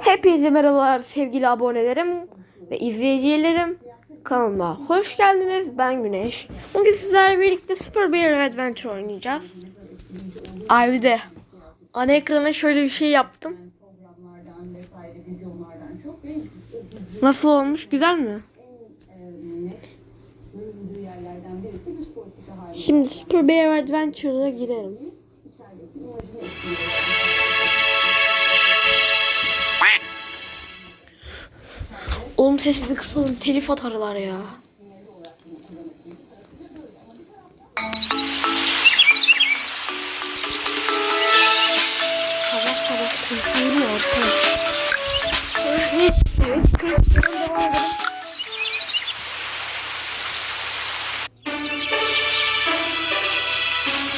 Hepinize merhabalar sevgili abonelerim ve izleyicilerim. Kanalıma hoş geldiniz. Ben Güneş. Bugün sizlerle birlikte Super Bear Adventure oynayacağız. Ayrıca ana ekrana şöyle bir şey yaptım. Nasıl olmuş? Güzel mi? Şimdi Super Bear Adventure'a girelim. Oğlum sesi bir kısalım. Telif atarlar ya. Sabah sabah konuşuyorum ortaya.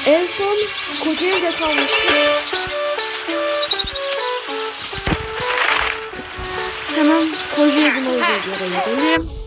En son Kocaeli'de kalmıştık. Kocaeli'nin olduğu yere gidelim. Ha,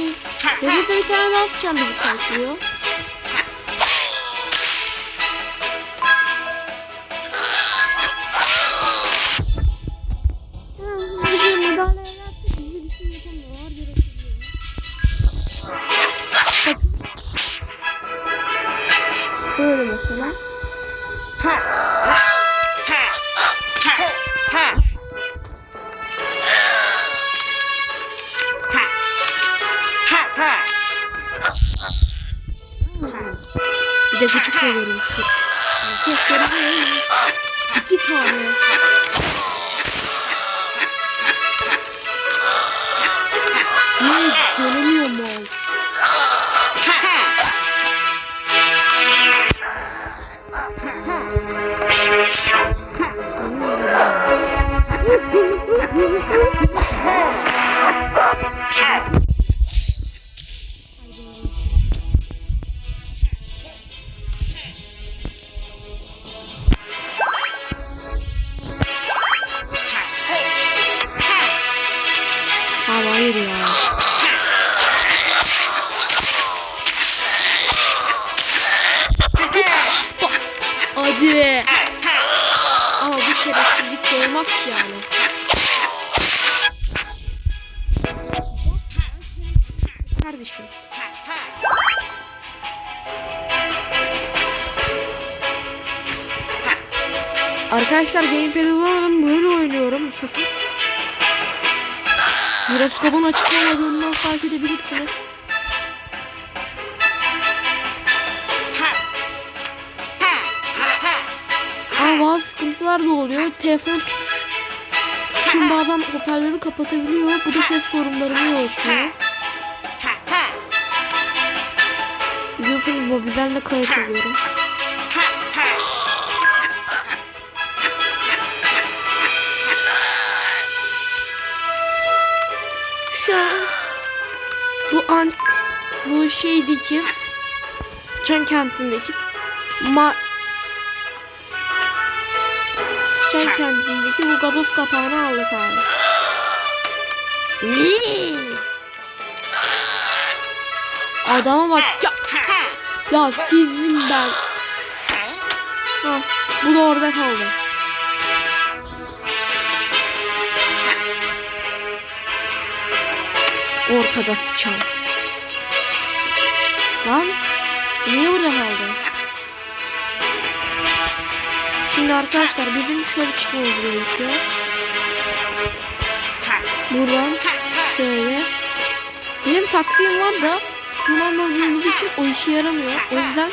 şey. Burada bir tane daha sıçan bizi karşılıyor. Çok. Çok görünüyor. İki tane. Ay canımıyor mal. Hadi. Ama bu şerefsizlik olmaz ki yani. Kardeşim. Arkadaşlar gamepad'i bulamadım böyle oynuyorum. Jiroskopun açıklamadığından fark edebilirsiniz. Ama bazı sıkıntılar da oluyor. Telefon tutuş. Bazen hoparlörü kapatabiliyor. Bu da ses sorunlarını yol açıyor. Biliyorsunuz mobilden de kayıt alıyorum. Şu an bu an bu şeydeki Sıçan kentindeki ma Sıçan kentindeki bu gazoz kapağını aldık abi. Adama bak ya. Ya sizin ben. Ha, bu da orada kaldı. Ortada sıçan. Lan niye burada kaldı? Şimdi arkadaşlar bizim şöyle çıkmamız gerekiyor. Buradan şöyle. Benim taktiğim var da kullanmadığımız için o işe yaramıyor. O yüzden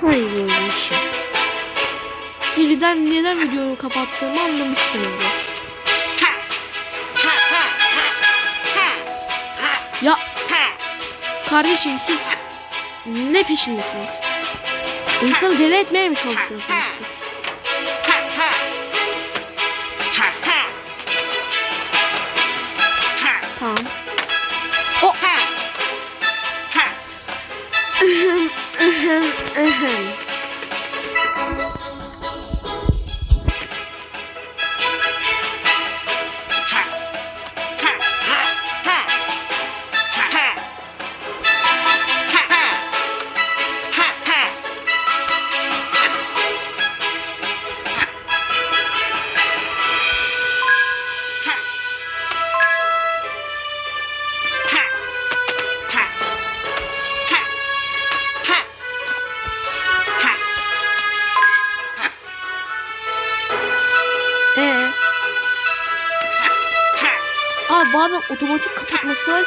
Hayır böyle işi. Siri'den neden videoyu kapattığımı anlamışsınızdır. Ya kardeşim siz ne peşindesiniz? İnsanı deli etmeye mi çalışıyorsunuz siz? Tamam. O Ahem, ahem, ahem. Otomatik kapatmasına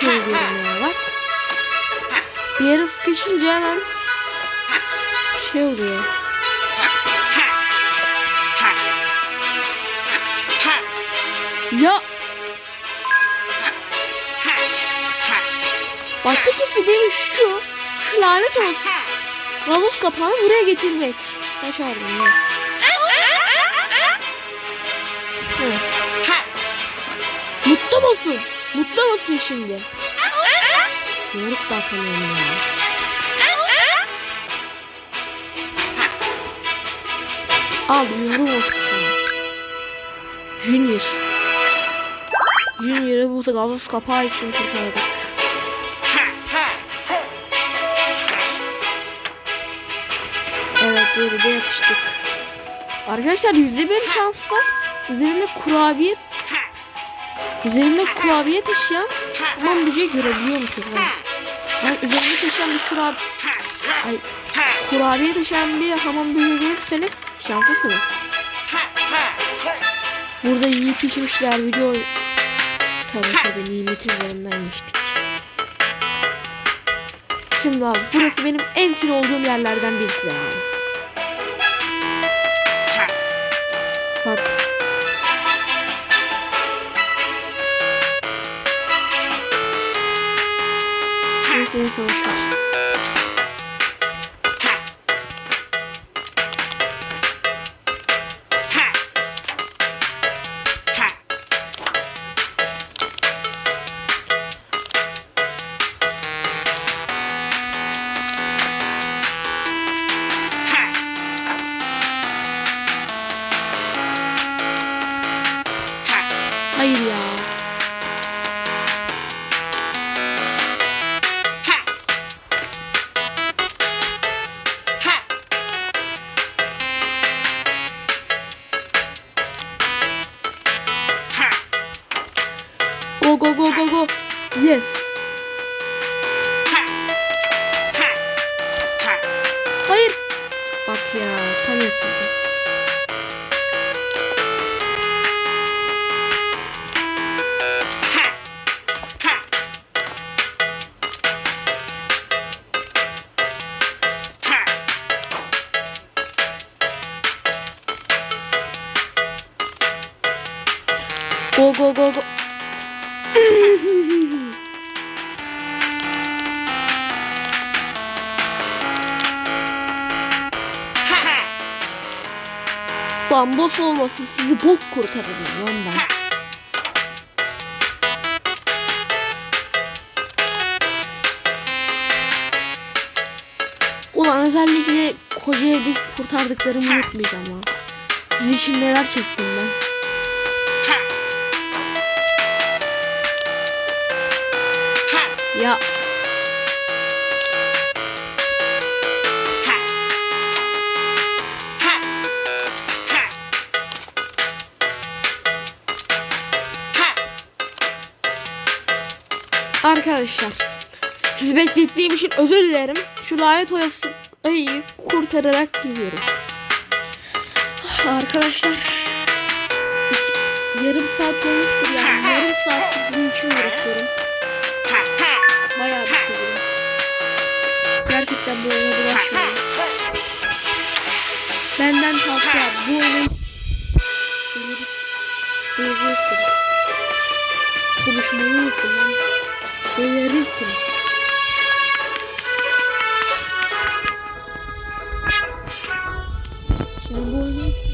kırılıyorum ya bak. Bir yere sıkışınca hemen şey oluyor. Ya! Bak tek istediğim şu, şu lanet olsun. Gazoz kapağını buraya getirmek. Başardım ya. Mutlu musun? Mutlu musun şimdi? Yumruk da atamıyorum ya. Al yumruğum olsun. Junior. Junior'ı bu gazoz kapağı için kurtardık. Evet böyle de yapıştık. Arkadaşlar yüzde bir şans var. Üzerinde kurabiye Üzerinde kurabiye taşıyan hamam böceği görebiliyormuşuz. Ben. Yani üzerinde taşıyan bir kurabiye Ay, kurabiye taşıyan bir hamam böceği görürseniz şanslısınız. Burada iyi pişmişler video Tabii tabii nimetin üzerinden geçtik. Şimdi abi burası benim en tir olduğum yerlerden birisi abi. Bak. Neyse iyi olsun sizi bok kurtarırım ondan. Ulan özellikle koca evde kurtardıklarımı unutmayacağım ha. Siz için neler çektim ben. Ya Arkadaşlar sizi beklettiğim için özür dilerim. Şu lanet oyası kurtararak gidiyorum. Arkadaşlar yarım saat olmuştur yani. Yarım saattir bunun için uğraşıyorum. Bayağı bir seviyorum. Gerçekten bu oyuna bulaşmayın. Benden tavsiye bu oyunu. Delirirsiniz. Konuşmayı unuttum ben. Delirirsiniz. Şimdi bu oyunu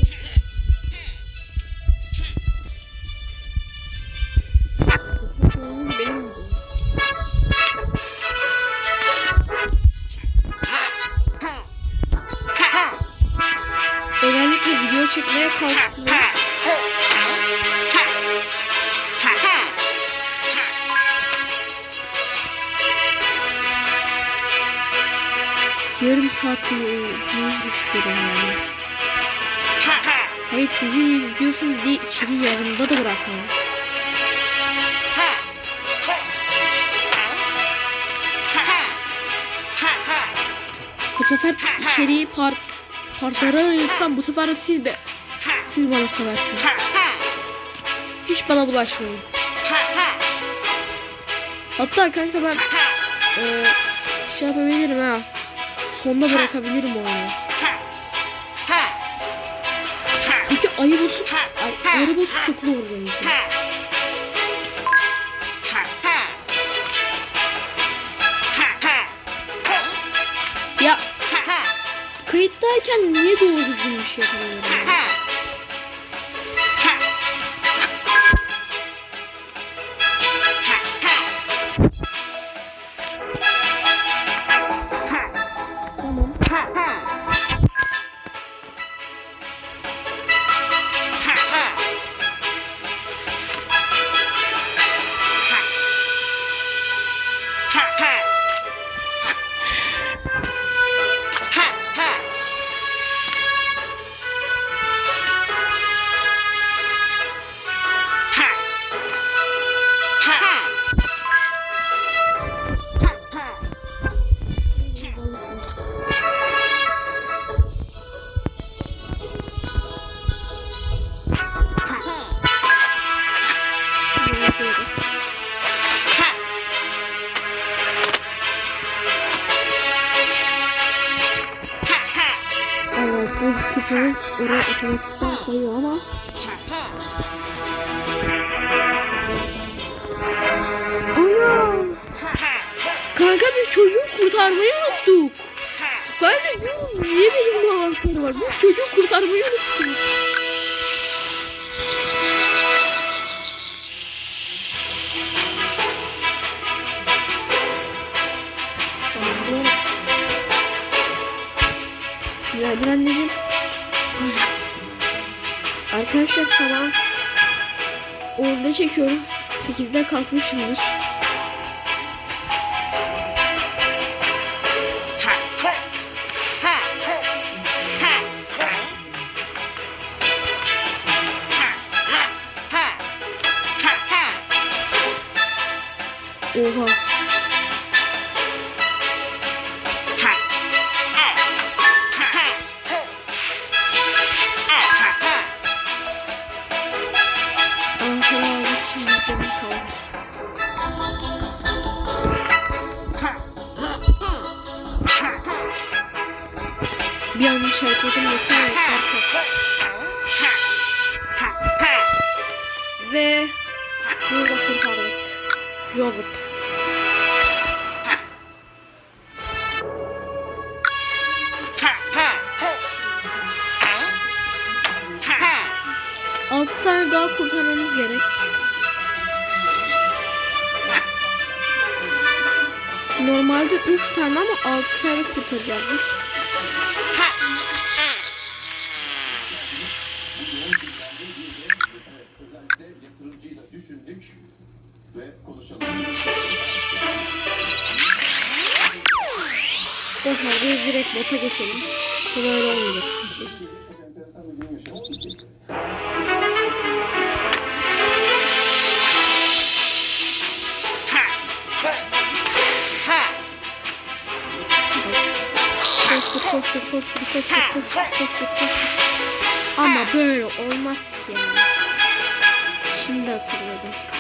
yanında da bırakmam. Bu sefer içeriği part partlara ayırsam bu sefer de siz de siz bana seversiniz. Hiç bana bulaşmayın. Hatta kanka ben eee şey yapabilirim ha. Sonda bırakabilirim oyunu. Çünkü ayı bosu, ay, arı bosu çok zor benim için. Ya kayıttayken niye doğru düzgün bir şey yapamıyorum? Evet, bu küpeyi oraya otomatikten koyuyor ama Ana! Kanka biz çocuğu kurtarmayı unuttuk. Ben de diyorum niye benim bu anahtarı var? Biz çocuğu kurtarmayı unuttuk. Günaydın anneciğim. Arkadaşlar sabah 10'da çekiyorum. 8'de kalkmışımdır. Oha. Yanlış hareketim yeter çok. Ve burada kurtardık. Joseph. Altı tane daha kurtarmamız gerek. Normalde 3 tane ama 6 tane kurtaracakmış. Direkt bota geçelim. Bu böyle olmayacak. Koştur koştur koştur koştur koştur koştur koştur. Ama böyle olmaz ki ya. Şimdi hatırladım.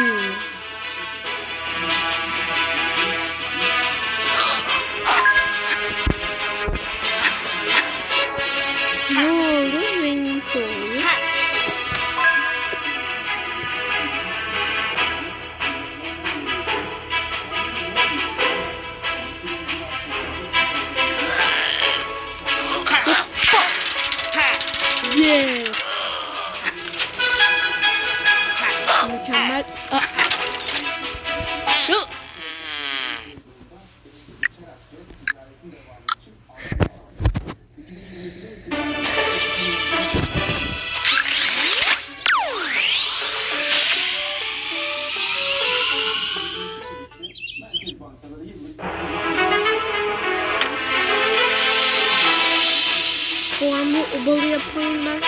you. Obalı yapayım ben.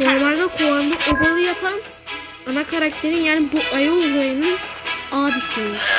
Normalde Koan'ı obalı yapan ana karakterin yani bu ayı olayının abisiymiş.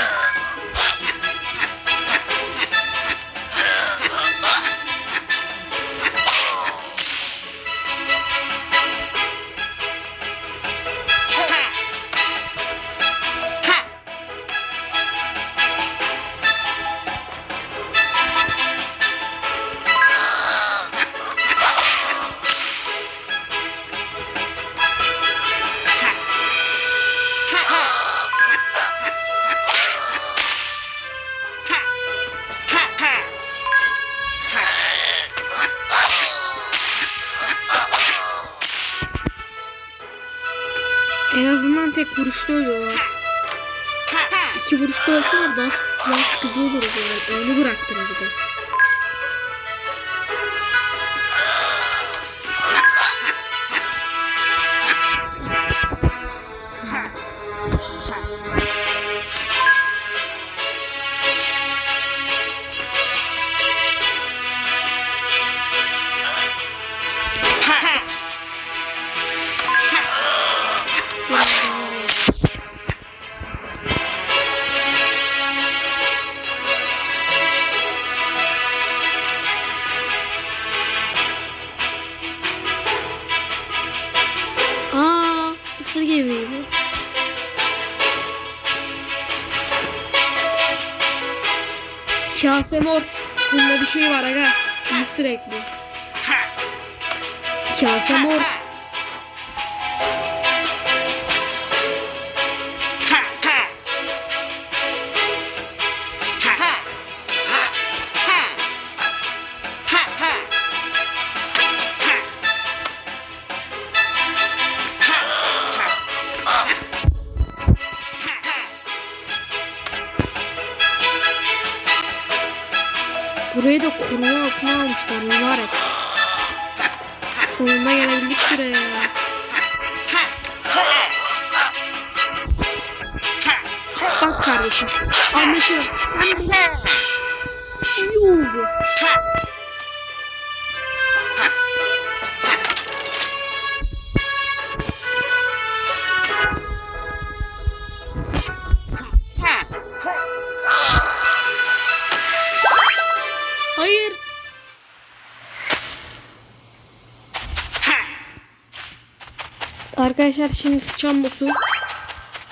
Arkadaşlar şimdi sıçan botu.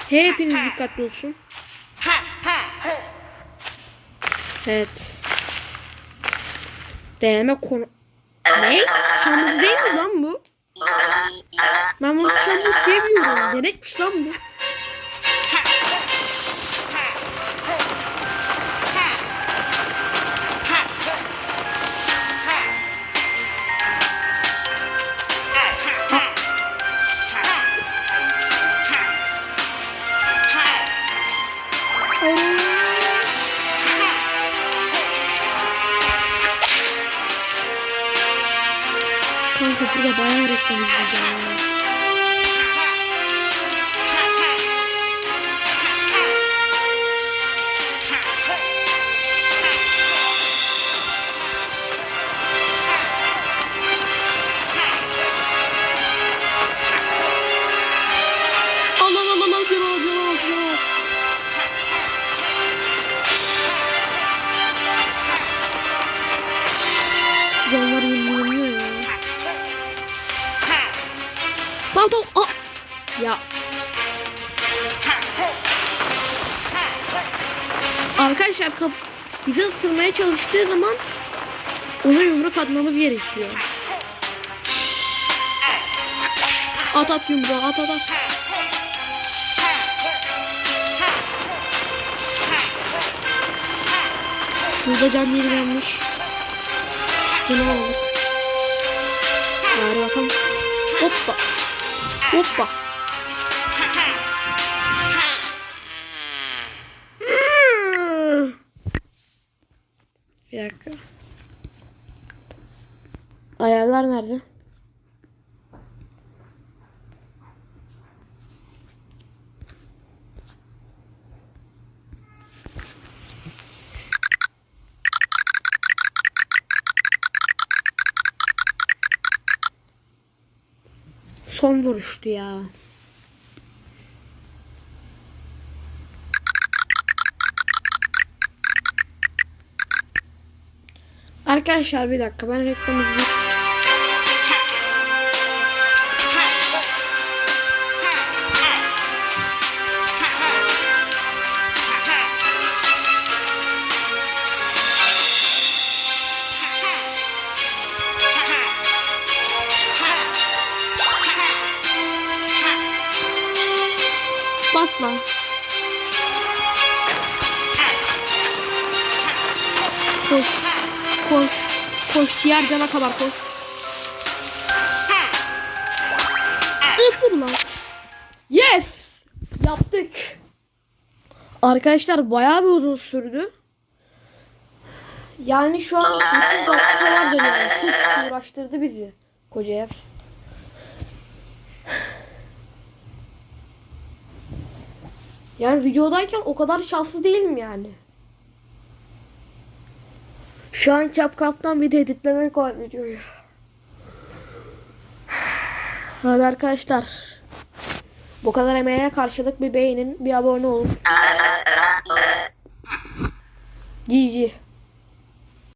Hepiniz dikkatli olsun. Evet. Deneme konu... Ne? Sıçan botu değil mi lan bu? Ben bunu sıçan botu diye biliyorum. Denekmiş lan bu. Hayır. Kanka burada bayağı reklam izleyeceğim Arkadaşlar kap bizi ısırmaya çalıştığı zaman ona yumruk atmamız gerekiyor. At at yumruğu at at at. Şurada can yenilenmiş. Bunu aldık. Bari bakalım. Hoppa. Hoppa. Son vuruştu ya. Arkadaşlar bir dakika ben reklam Koş. Koş. Koş. Diğer cana kadar koş. Isır lan. Yes. Yaptık. Arkadaşlar bayağı bir uzun sürdü. Yani şu an 30 dakikalar dönüyor. Çok uğraştırdı bizi. Koca ev. Yani videodayken o kadar şanslı değilim yani. Şu an CapCut'tan bir de editlemek var videoyu. Hadi arkadaşlar. Bu kadar emeğe karşılık bir beğenin, bir abone olun. GG.